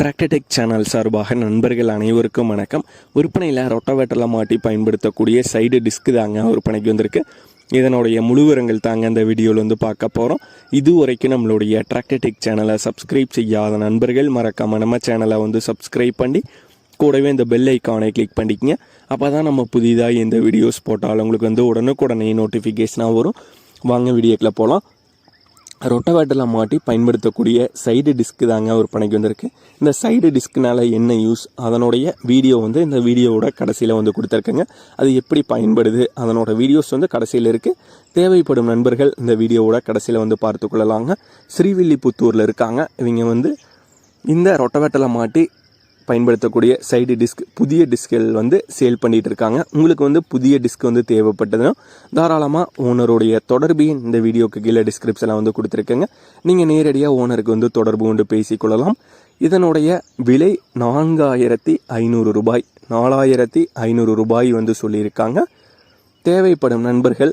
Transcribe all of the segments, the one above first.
டிராக்டடெக் channel சார்பாக நண்பர்கள் அனைவருக்கும் வணக்கம். விற்பனையில் ரொட்டவேட்டரில் மாட்டி பயன்படுத்தக்கூடிய சைடு டிஸ்க் தாங்க விற்பனைக்கு வந்திருக்கு. இதனுடைய முழுவிரங்கள் தாங்க இந்த வீடியோவில் வந்து பார்க்க போகிறோம் இது வரைக்கும் நம்மளுடைய டிராக்டடெக் சேனலை சப்ஸ்கிரைப் செய்யாத நண்பர்கள் மறக்காம நம்ம சேனலை வந்து சப்ஸ்கிரைப் பண்ணி கூடவே இந்த பெல் ஐக்கானை கிளிக் பண்ணிக்கங்க. அப்போ தான் நம்ம புதிதாக எந்த வீடியோஸ் போட்டாலும் உங்களுக்கு வந்து உடனுக்குடனே நோட்டிஃபிகேஷனாக வரும். வாங்க வீடியோக்கில் போகலாம் ரொட்டவேட்டரில் மாட்டி பயன்படுத்தக்கூடிய சைடு டிஸ்க்கு தாங்க விற்பனைக்கு வந்திருக்கு. இந்த சைடு டிஸ்க்னால என்ன யூஸ்? அதனுடைய வீடியோ வந்து இந்த வீடியோவோட கடைசியில் வந்து கொடுத்துருக்கேங்க. அது எப்படி பயன்படுது? அதனோட வீடியோஸ் வந்து கடைசியில் இருக்குது தேவைப்படும் நண்பர்கள் இந்த வீடியோவோட கடைசியில் வந்து பார்த்து கொள்ளலாங்க. ஸ்ரீவில்லிபுத்தூரில் இருக்காங்க. இவங்க வந்து இந்த ரொட்டவேட்டரில் மாட்டி பயன்படுத்தக்கூடிய சைடு டிஸ்க் புதிய டிஸ்கள் வந்து சேல் பண்ணிகிட்டு இருக்காங்க உங்களுக்கு வந்து புதிய டிஸ்க் வந்து தேவைப்பட்டதுன்னா தாராளமாக ஓனருடைய தொடர்பு இந்த வீடியோக்கு கீழே டிஸ்கிரிப்ஷனில் வந்து கொடுத்துருக்கேங்க. நீங்கள் நேரடியாக ஓனருக்கு வந்து தொடர்பு கொண்டு பேசிக்கொள்ளலாம். இதனுடைய விலை நான்காயிரத்தி ஐநூறு ரூபாய் நாலாயிரத்தி ஐநூறு ரூபாய் வந்து சொல்லியிருக்காங்க. தேவைப்படும் நண்பர்கள்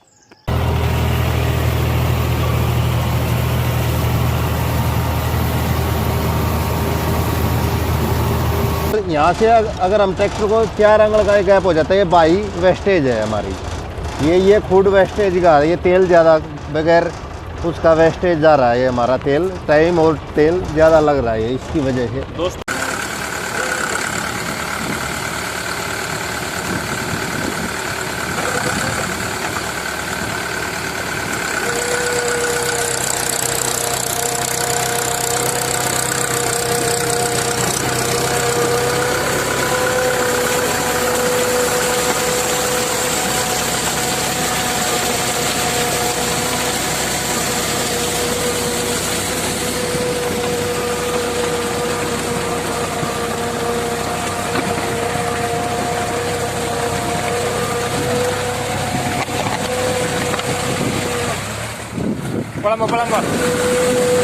यहाँ से अगर हम ट्रैक्टर को चार एंगल का गैप हो जाता है, ये बाई वेस्टेज है हमारी। ये ये फ़ूड वेस्टेज का, ये तेल ज़्यादा बगैर उसका वेस्टेज जा रहा है हमारा तेल, टाइम और तेल ज़्यादा लग रहा है, इसकी वजह से। pulang mau pulang bos